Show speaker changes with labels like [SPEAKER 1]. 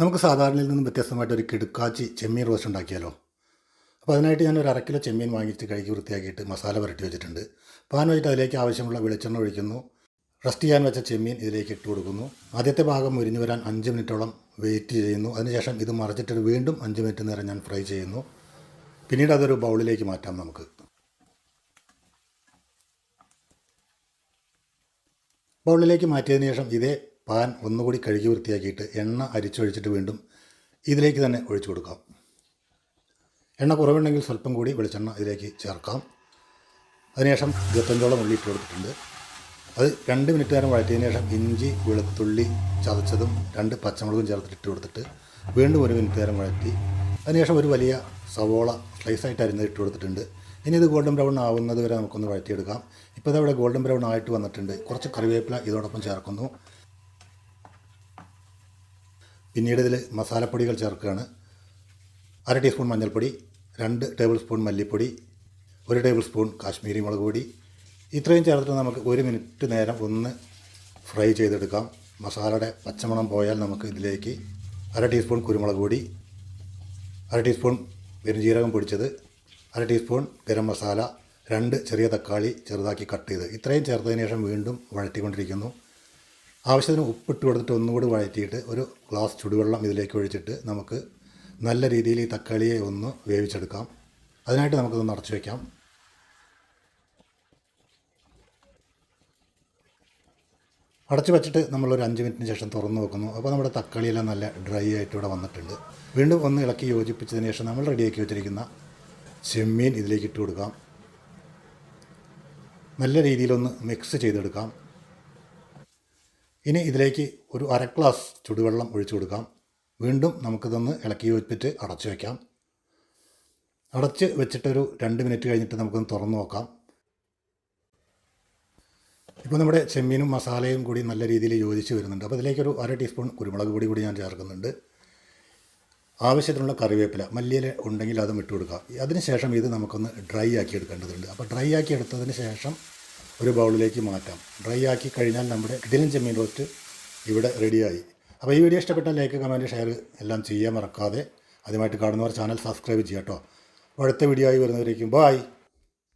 [SPEAKER 1] നമുക്ക് സാധാരണയിൽ നിന്നും വ്യത്യസ്തമായിട്ട് ഒരു കിടുക്കാച്ചി ചെമ്മീൻ റോസ്റ്റ് ഉണ്ടാക്കിയാലോ? അപ്പോൾ അതിനായിട്ട് ഞാൻ ഒരു അരക്കിലോ കിലോ ചെമ്മീൻ വാങ്ങിയിട്ട് കഴുകി വൃത്തിയാക്കിയിട്ട് മസാല പുരട്ടി വെച്ചിട്ടുണ്ട്. പാൻ വെച്ചിട്ട് അതിലേക്ക് ആവശ്യമുള്ള വെളിച്ചെണ്ണ ഒഴിക്കുന്നു. റസ്റ്റ് ചെയ്യാൻ വെച്ച ചെമ്മീൻ ഇതിലേക്ക് ഇട്ട് കൊടുക്കുന്നു. ആദ്യത്തെ ഭാഗം മുരിഞ്ഞു വരാൻ അഞ്ച് മിനിറ്റോളം വെയിറ്റ് ചെയ്യുന്നു. അതിനുശേഷം ഇത് മറച്ചിട്ട് വീണ്ടും അഞ്ച് മിനിറ്റ് നേരം ഞാൻ ഫ്രൈ ചെയ്യുന്നു. പിന്നീട് അതൊരു ബൗളിലേക്ക് മാറ്റാം നമുക്ക്. ബൗളിലേക്ക് മാറ്റിയതിന് ശേഷം ഇതേ പാൻ ഒന്നുകൂടി കഴുകി വൃത്തിയാക്കിയിട്ട് എണ്ണ അരിച്ചൊഴിച്ചിട്ട് വീണ്ടും ഇതിലേക്ക് തന്നെ ഒഴിച്ചു കൊടുക്കാം. എണ്ണ കുറവുണ്ടെങ്കിൽ സ്വല്പം കൂടി വെളിച്ചെണ്ണ ഇതിലേക്ക് ചേർക്കാം. അതിനുശേഷം ഇരുപത്തഞ്ചോളം ഉള്ളി ഇട്ട് കൊടുത്തിട്ടുണ്ട്. അത് രണ്ട് മിനിറ്റ് നേരം വഴറ്റിയതിന് ശേഷം ഇഞ്ചി വെളുത്തുള്ളി ചതച്ചതും രണ്ട് പച്ചമുളകും ചേർത്തിട്ട് ഇട്ട് കൊടുത്തിട്ട് വീണ്ടും ഒരു മിനിറ്റ് നേരം വഴറ്റി. അതിനുശേഷം ഒരു വലിയ സവോള സ്ലൈസായിട്ട് അരിഞ്ഞത് ഇട്ട് കൊടുത്തിട്ടുണ്ട്. ഇനി ഇത് ഗോൾഡൻ ബ്രൗൺ ആവുന്നത് വരെ നമുക്കൊന്ന് വഴറ്റിയെടുക്കാം. ഇപ്പോൾ ഇതവിടെ ഗോൾഡൻ ബ്രൗൺ ആയിട്ട് വന്നിട്ടുണ്ട്. കുറച്ച് കറിവേപ്പില ഇതോടൊപ്പം ചേർക്കുന്നു. പിന്നീട് ഇതിൽ മസാലപ്പൊടികൾ ചേർക്കുകയാണ്. അര ടീസ്പൂൺ മഞ്ഞൾപ്പൊടി രണ്ട് ടേബിൾ സ്പൂൺ മല്ലിപ്പൊടി ഒരു ടേബിൾ സ്പൂൺ കാശ്മീരി മുളക് പൊടി. ഇത്രയും ചേർത്തിട്ട് നമുക്ക് ഒരു മിനിറ്റ് നേരം ഒന്ന് ഫ്രൈ ചെയ്തെടുക്കാം. മസാലയുടെ പച്ചമണം പോയാൽ നമുക്ക് ഇതിലേക്ക് അര ടീസ്പൂൺ കുരുമുളക് പൊടി അര ടീസ്പൂൺ പെരുംജീരകം പൊടിച്ചത് അര ടീസ്പൂൺ ഗരം മസാല രണ്ട് ചെറിയ തക്കാളി ചെറുതാക്കി കട്ട് ചെയ്ത്. ഇത്രയും ചേർത്തതിന് ശേഷം വീണ്ടും വഴറ്റിക്കൊണ്ടിരിക്കുന്നു. ആവശ്യത്തിന് ഉപ്പിട്ട് കൊടുത്തിട്ട് ഒന്നുകൂടി വഴറ്റിയിട്ട് ഒരു ഗ്ലാസ് ചുടുവെള്ളം ഇതിലേക്ക് ഒഴിച്ചിട്ട് നമുക്ക് നല്ല രീതിയിൽ ഈ തക്കാളിയെ ഒന്ന് വേവിച്ചെടുക്കാം. അതിനായിട്ട് നമുക്കിതൊന്ന് അടച്ചു വയ്ക്കാം അടച്ചു വെച്ചിട്ട് നമ്മളൊരു അഞ്ച് മിനിറ്റിന് ശേഷം തുറന്ന് നോക്കുന്നു അപ്പോൾ നമ്മുടെ തക്കാളിയെല്ലാം നല്ല ഡ്രൈ ആയിട്ട് ഇവിടെ വന്നിട്ടുണ്ട്. വീണ്ടും ഒന്ന് ഇളക്കി യോജിപ്പിച്ചതിന് ശേഷം നമ്മൾ റെഡിയാക്കി വെച്ചിരിക്കുന്ന ചെമ്മീൻ ഇതിലേക്ക് ഇട്ട് കൊടുക്കാം. നല്ല രീതിയിലൊന്ന് മിക്സ് ചെയ്തെടുക്കാം. ഇനി ഇതിലേക്ക് ഒരു അര ഗ്ലാസ് ചുടുവെള്ളം ഒഴിച്ചു കൊടുക്കാം. വീണ്ടും നമുക്കിതൊന്ന് ഇളക്കി വെച്ചിട്ട് അടച്ചു വയ്ക്കാം അടച്ച് വെച്ചിട്ടൊരു രണ്ട് മിനിറ്റ് കഴിഞ്ഞിട്ട് നമുക്കൊന്ന് തുറന്നു നോക്കാം. ഇപ്പോൾ നമ്മുടെ ചെമ്മീനും മസാലയും കൂടി നല്ല രീതിയിൽ യോജിച്ച് വരുന്നുണ്ട്. അപ്പോൾ ഇതിലേക്കൊരു അര ടീസ്പൂൺ കുരുമുളക് പൊടി കൂടി ഞാൻ ചേർക്കുന്നുണ്ട്. ആവശ്യത്തിനുള്ള കറിവേപ്പില മല്ലിയില ഉണ്ടെങ്കിൽ അതും ഇട്ട് കൊടുക്കാം. അതിനുശേഷം ഇത് നമുക്കൊന്ന് ഡ്രൈ ആക്കി എടുക്കേണ്ടതുണ്ട്. അപ്പോൾ ഡ്രൈ ആക്കി എടുത്തതിന് ശേഷം ഒരു ബൗളിലേക്ക് മാറ്റാം. ഡ്രൈ ആക്കി കഴിഞ്ഞാൽ നമ്മുടെ കിടിലൻ ചെമ്മീൻ റോസ്റ്റ് ഇവിടെ റെഡിയായി. അപ്പോൾ ഈ വീഡിയോ ഇഷ്ടപ്പെട്ട ലൈക്ക് കമന്റ് ഷെയർ എല്ലാം ചെയ്യാൻ മറക്കാതെ ആദ്യമായിട്ട് കാണുന്നവർ ചാനൽ സബ്സ്ക്രൈബ് ചെയ്യാം കേട്ടോ. അടുത്ത വീഡിയോ ആയി വരുന്നവരേക്കും ബായ്